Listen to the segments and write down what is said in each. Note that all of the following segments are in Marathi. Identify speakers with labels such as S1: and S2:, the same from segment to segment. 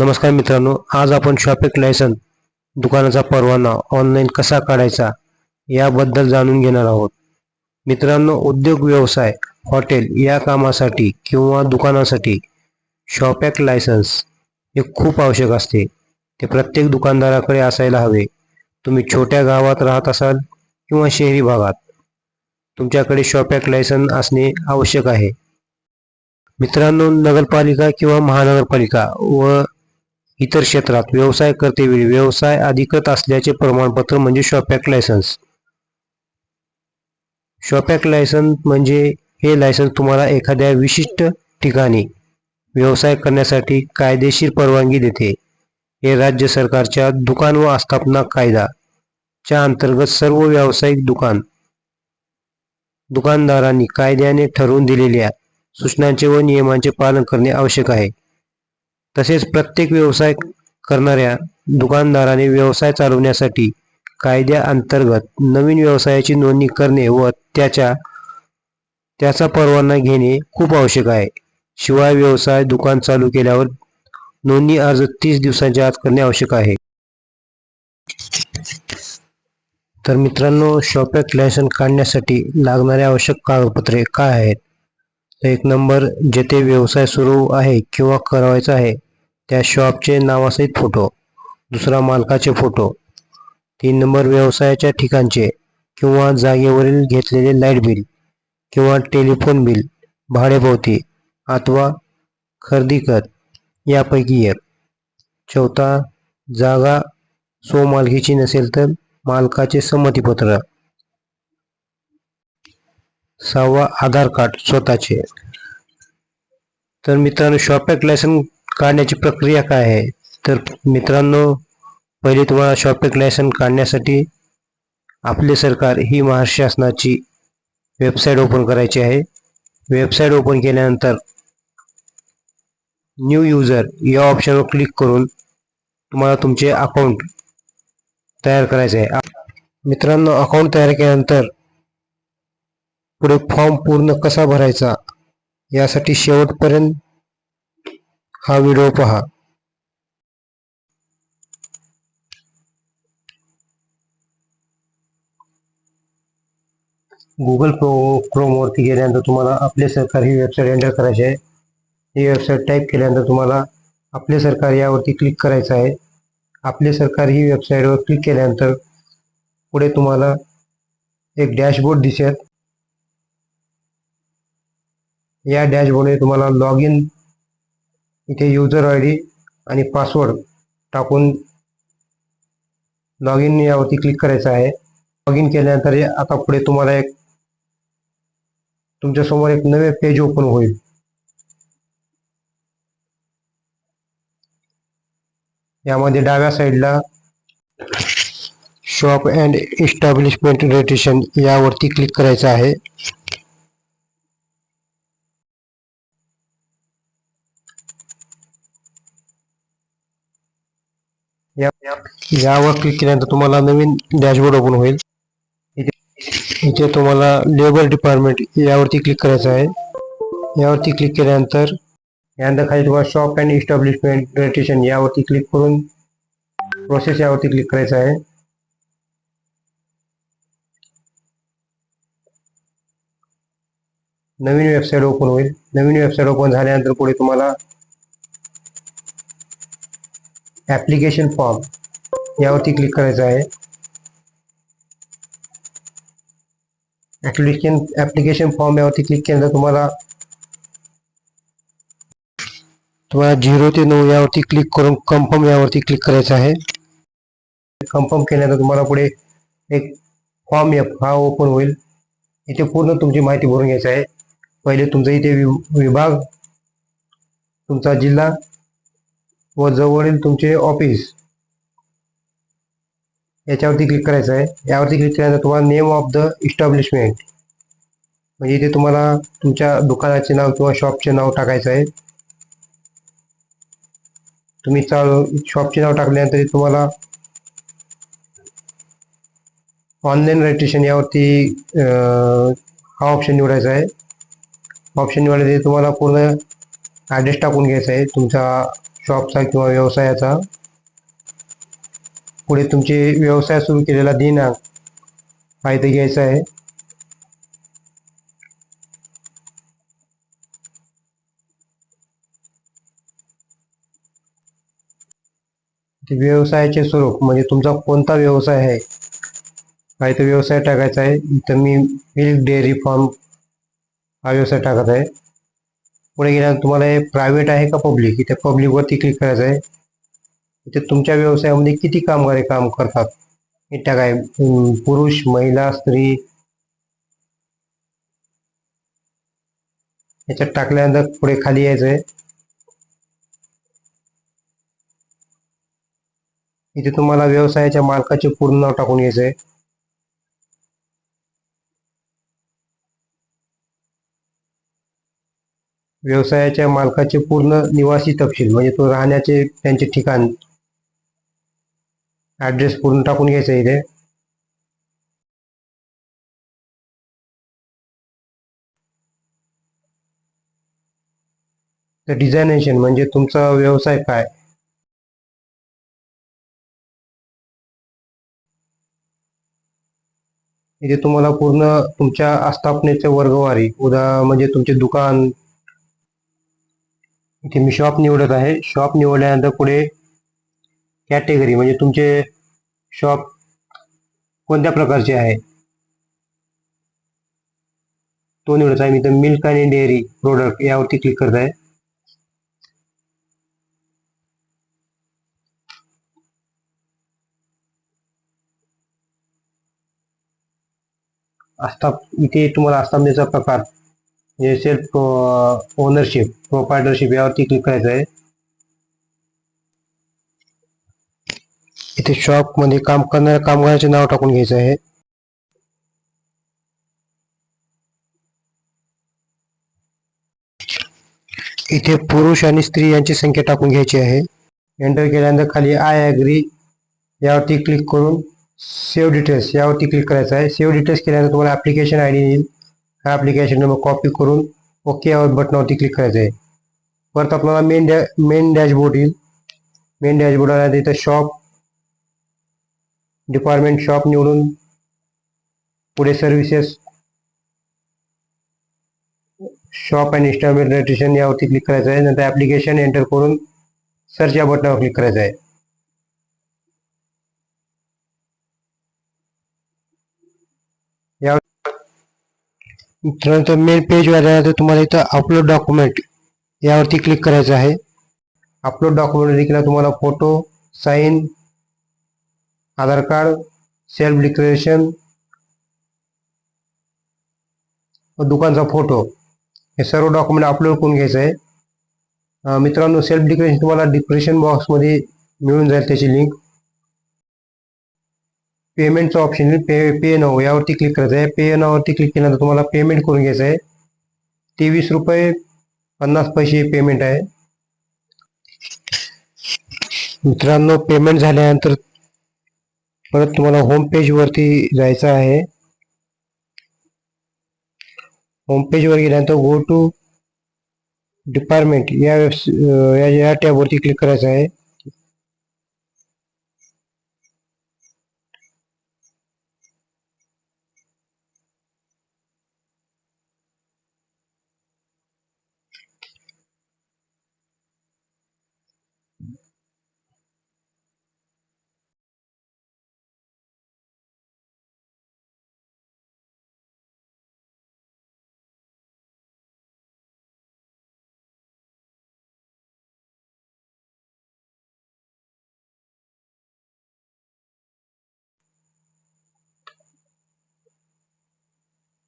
S1: नमस्कार मित्रांनो आज आपण शॉपिंग लायसन दुकानाचा परवाना ऑनलाईन कसा काढायचा याबद्दल जाणून घेणार आहोत. मित्रांनो उद्योग व्यवसाय हॉटेल या कामासाठी किंवा दुकानासाठी शॉपॅक लायसन्स हे खूप आवश्यक असते. ते प्रत्येक दुकानदाराकडे असायला हवे. तुम्ही छोट्या गावात राहत असाल किंवा शहरी भागात तुमच्याकडे शॉपॅक लायसन असणे आवश्यक आहे. मित्रांनो नगरपालिका किंवा महानगरपालिका व इतर क्षेत्रात व्यवसाय करतेवेळी व्यवसाय अधिकृत असल्याचे प्रमाणपत्र म्हणजे शॉपॅक लायसन्स. शॉपॅक लायसन्स म्हणजे हे लायसन्स तुम्हाला एखाद्या विशिष्ट ठिकाणी व्यवसाय करण्यासाठी कायदेशीर परवानगी देते. हे राज्य सरकारच्या दुकान व आस्थापना कायदा च्या अंतर्गत सर्व व्यावसायिक दुकान दुकानदारांनी कायद्याने ठरवून दिलेल्या सूचनांचे व नियमांचे पालन करणे आवश्यक आहे. तसेच प्रत्येक व्यवसाय करणाऱ्या दुकानदाराने व्यवसाय चालवण्यासाठी कायद्याअंतर्गत नवीन व्यवसायाची नोंदणी करणे व त्याच्या त्याचा परवाना घेणे खूप आवश्यक आहे. शिवाय व्यवसाय दुकान चालू केल्यावर नोंदणी अर्ज तीस दिवसांच्या आत करणे आवश्यक आहे. तर मित्रांनो शॉपॅक लायसन काढण्यासाठी लागणारे आवश्यक कागदपत्रे काय आहेत? एक नंबर जेथे व्यवसाय सुरू आहे किंवा करायचा आहे त्या शॉपचे नावासहित फोटो. दुसरा मालकाचे फोटो. तीन नंबर व्यवसायाच्या ठिकाणचे किंवा जागेवरील घेतलेले लाइट बिल किंवा टेलिफोन बिल भाडेभोवती अथवा खरेदी कर यापैकी एक. चौथा जागा स्वमालकीची नसेल तर मालकाचे संमतीपत्र. सहावा आधार कार्ड स्वतःचे. तर मित्रांनो शॉपॅक लायसन काढण्याची प्रक्रिया काय आहे? तर मित्रांनो पहिले तुम्हाला शॉपॅक लायसन काढण्यासाठी आपले सरकार ही महाराष्ट्र शासनाची वेबसाईट ओपन करायची आहे. वेबसाईट ओपन केल्यानंतर न्यू युजर या ऑप्शनवर क्लिक करून तुम्हाला तुमचे अकाउंट तयार करायचे आहे. मित्रांनो अकाउंट तयार केल्यानंतर पुढे फॉर्म पूर्ण कसा भरायचा यासाठी शेवटपर्यंत हा व्हिडिओ पहा. गुगल प्रो क्रोमवरती गेल्यानंतर तुम्हाला आपले सरकार ही वेबसाईट एंटर करायची आहे. ही वेबसाईट टाईप केल्यानंतर तुम्हाला आपले सरकार यावरती क्लिक करायचं आहे. आपले सरकार ही वेबसाईटवर क्लिक केल्यानंतर पुढे तुम्हाला एक डॅशबोर्ड दिसेल. या डॅशबोर्डमध्ये तुम्हाला लॉग इन इथे युजर आय डी आणि पासवर्ड टाकून लॉग इन यावरती क्लिक करायचं आहे. लॉग इन केल्यानंतर आता पुढे तुम्हाला एक तुमच्यासमोर एक नवे पेज ओपन होईल. यामध्ये डाव्या साईडला शॉप अँड इस्टॅब्लिशमेंट रेटेशन यावरती क्लिक करायचं आहे. यावर क्लिक केल्यानंतर तुम्हाला नवीन डॅशबोर्ड ओपन होईल. इथे तुम्हाला लेबर डिपार्टमेंट यावरती क्लिक करायचं आहे. यावरती क्लिक केल्यानंतर यानंतर खाली तुम्हाला शॉप अँड इस्टॅब्लिशमेंट रजिस्ट्रेशन यावरती क्लिक करून प्रोसेस यावरती क्लिक करायचं आहे. नवीन वेबसाईट ओपन होईल. नवीन वेबसाईट ओपन झाल्यानंतर पुढे तुम्हाला ऍप्लिकेशन फॉर्म यावरती क्लिक करायचं आहे. ऍप्लिकेशन ऍप्लिकेशन फॉर्म यावरती क्लिक केल्यानंतर तुम्हाला तुम्हाला झिरो ते नऊ यावरती क्लिक करून कन्फर्म यावरती क्लिक करायचं आहे. कन्फर्म केल्यानंतर तुम्हाला पुढे एक फॉर्म एफ हा ओपन होईल. इथे पूर्ण तुमची माहिती भरून घ्यायची आहे. पहिले तुमचा इथे वि- विभाग तुमचा जिल्हा व जवळील तुमचे ऑफिस याच्यावरती क्लिक करायचं आहे. यावरती क्लिक केल्यानंतर तुम्हाला नेम ऑफ द इस्टॅब्लिशमेंट म्हणजे इथे तुम्हाला तुमच्या दुकानाचे नाव किंवा शॉपचे नाव टाकायचं आहे. तुम्ही चालू शॉपचे नाव टाकल्यानंतर तुम्हाला ऑनलाईन रजिस्ट्रेशन यावरती हा ऑप्शन निवडायचा आहे. ऑप्शन निवडल्यानंतर तुम्हाला पूर्ण ॲड्रेस टाकून घ्यायचा आहे. तुमचा शॉपचा किंवा व्यवसायाचा. पुढे तुमचे व्यवसाय सुरू केलेला दिनांक हा इथे घ्यायचा आहे. व्यवसायाचे स्वरूप म्हणजे तुमचा कोणता व्यवसाय आहे? हा तर व्यवसाय टाकायचा आहे. इथं मी मिल्क डेअरी फार्म हा व्यवसाय टाकत आहे. पुढे गेल्यानंतर तुम्हाला हे प्रायव्हेट आहे का पब्लिक इथे पब्लिकवरती क्लिक करायचं आहे. इथे तुमच्या व्यवसायामध्ये किती कामगार काम करतात? हे टाकाय पुरुष महिला स्त्री? याच्यात टाकल्यानंतर पुढे खाली यायचं आहे. इथे तुम्हाला व्यवसायाच्या मालकाचे पूर्ण नाव टाकून यायचं आहे. व्यवसायाच्या मालकाचे पूर्ण निवासी तपशील म्हणजे तो राहण्याचे त्यांचे ठिकाण ऍड्रेस पूर्ण टाकून घ्यायचं इथे. तर डिझायनेशन म्हणजे तुमचा व्यवसाय काय? इथे तुम्हाला पूर्ण तुमच्या आस्थापनेचे वर्गवारी उदा म्हणजे तुमचे दुकान इथे मी शॉप निवडत आहे. शॉप निवडल्यानंतर पुढे कॅटेगरी म्हणजे तुमचे शॉप कोणत्या प्रकारचे आहे? तो निवडत आहे. मी तर मिल्क आणि डेअरी प्रोडक्ट यावरती क्लिक करत आहे. आस्थाप इथे तुम्हाला आस्थापनेचा प्रकार म्हणजे सेल्फ ओनरशिप प्रोपायटरशिप यावरती क्लिक करायचं आहे. इथे शॉपमध्ये काम करणाऱ्या कामगाराचे नाव टाकून घ्यायचं आहे. इथे पुरुष आणि स्त्री यांची संख्या टाकून घ्यायची आहे. एंटर केल्यानंतर खाली आय ॲग्री यावरती क्लिक करून सेव्ह डिटेल्स यावरती क्लिक करायचं आहे. सेव्ह डिटेल्स केल्यानंतर तुम्हाला ॲप्लिकेशन आय डी येईल. हा ॲप्लिकेशन नंबर कॉपी करून ओके यावर बटनावरती क्लिक करायचं आहे परत आपल्याला मेन डॅ मेन डॅशबोर्ड येईल. मेन डॅशबोर्ड आला तिथं शॉप डिपार्टमेंट शॉप निवडून पुढे services shop and installment registration यावरती क्लिक करायचं आहे नंतर ॲप्लिकेशन एंटर करून सर्च या बटनावर क्लिक करायचं आहे या त्यानंतर मेन पेज आल्यानंतर तुम्हाला इथं अपलोड डॉक्युमेंट यावरती क्लिक करायचं आहे. अपलोड डॉक्युमेंट देखील तुम्हाला photo sign Aadhaar card self declaration दुकानचा photo हे सर्व डॉक्युमेंट अपलोड करून घ्यायचं आहे. मित्रांनो सेल्फ डिक्लेरेशन तुम्हाला डिक्लेरेशन बॉक्समध्ये मिळून जाईल त्याची लिंक पेमेंटचं ऑप्शन येईल पे पे नाव यावरती क्लिक करायचं आहे. पे नावरती क्लिक केल्यानंतर तुम्हाला पेमेंट करून घ्यायचं आहे. तेवीस रुपये पन्नास पैसे पेमेंट आहे. मित्रांनो पेमेंट झाल्यानंतर परत तुम्हाला होम पेजवरती जायचं आहे. होम पेजवर गेल्यानंतर गो टू डिपार्टमेंट या वेब्स या या टॅबवरती क्लिक करायचं आहे.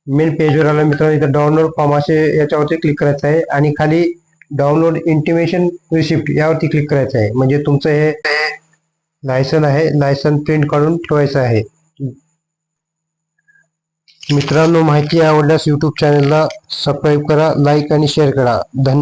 S1: मेन पेजवर आला मित्रांनो इथं डाउनलोड फॉर्म असे याच्यावरती क्लिक करायचं आहे. आणि खाली डाउनलोड इंटिमेशन रिसिप्ट यावरती क्लिक करायचं आहे. म्हणजे तुमचं हे लायसन आहे. लायसन प्रिंट काढून ठेवायचं आहे. मित्रांनो माहिती आवडल्यास यूट्यूब चॅनलला सबस्क्राईब करा लाईक आणि शेअर करा. धन्यवाद